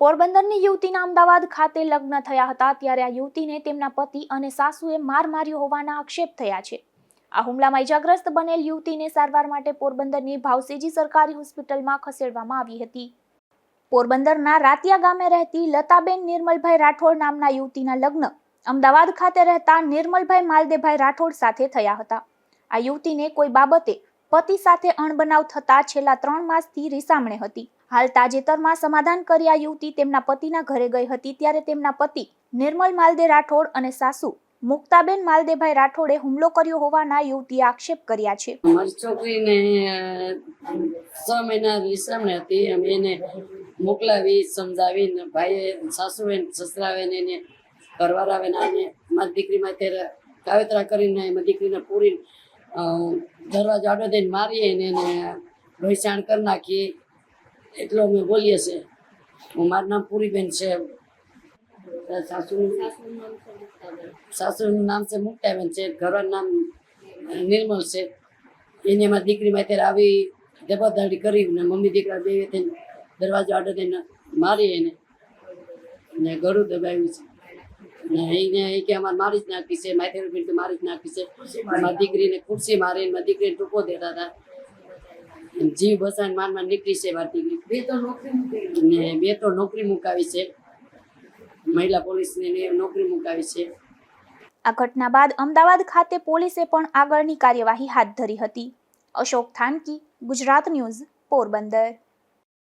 પોરબંદરની યુવતીના અમદાવાદ ખાતે લગ્ન થયા હતા ત્યારે આ યુવતીને તેમના પતિ અને સાસુએ માર માર્યો હોવાના આક્ષેપ થયા છે. આ હુમલામાં ઇજાગ્રસ્ત બનેલ યુવતીને સારવાર માટે પોરબંદરની ભાવસેજી સરકારી હોસ્પિટલમાં ખસેડવામાં આવી હતી. પોરબંદરના રાતિયા ગામે રહેતી લતાબેન નિર્મલભાઈ રાઠોડ નામના યુવતીના લગ્ન અમદાવાદ ખાતે રહેતા નિર્મલભાઈ માલદેભાઈ રાઠોડ સાથે થયા હતા. આ યુવતીને કોઈ બાબતે પતિ સાથે અણબનાવ થતા છેલ્લા ત્રણ માસથી રીસામણે હતી. હાલ તાજેતરમાં સમાધાન કરી આ યુવતી તેમના પતિના ઘરે ગઈ હતી ત્યારે તેમના પતિ નિર્મલ માલદે રાઠોડ અને સાસુ મુક્તાબેન માલદેભાઈ રાઠોડે હુમલો કર્યો હોવાના યુવતીએ આક્ષેપ કર્યા છે. મારી છોકરીને છ મહિના વિશ્રામણે હતી. અમે એને મોકલાવી, સમજાવીને ભાઈએ, સાસુએ સસરાવેન એને ઘરવાળાએ ને આને મારી દીકરીમાં અત્યારે કાવેતરા કરીને એમાં દીકરીને પૂરી દરવાજો આડો દઈને મારીએ ને એને લોહીસાણ કરી નાખીએ એટલો અમે બોલીએ છીએ. હું મારું નામ પૂરીબેન છે. સાસુનું નામ છે મુક્તાબેન છે. ઘરનું નામ નિર્મલ છે. એને એમાં દીકરીમાં અત્યારે આવી જબરદારી કરી ને મમ્મી દીકરા બે થઈને દરવાજો આડો થઈને મારી એને. ને ગળું દબાવ્યું છે. ને એને એ કે અમારે મારી જ નાખી છે માથે મારી જ નાખી છે. મારી દીકરીને ખુરશી મારી મારી દીકરીને ટૂંકો દેતા હતા. જીવ બસાને માર માર નીકળી છે મારી દીકરી. બે તો નોકરી ને બે તો નોકરી મુકાવી છે. મહિલા પોલીસને ને નોકરી મુકાવી છે. આ ઘટના બાદ અમદાવાદ ખાતે પોલીસે પણ આગળની કાર્યવાહી હાથ ધરી હતી. અશોક થાનકી ગુજરાત ન્યૂઝ પોરબંદર.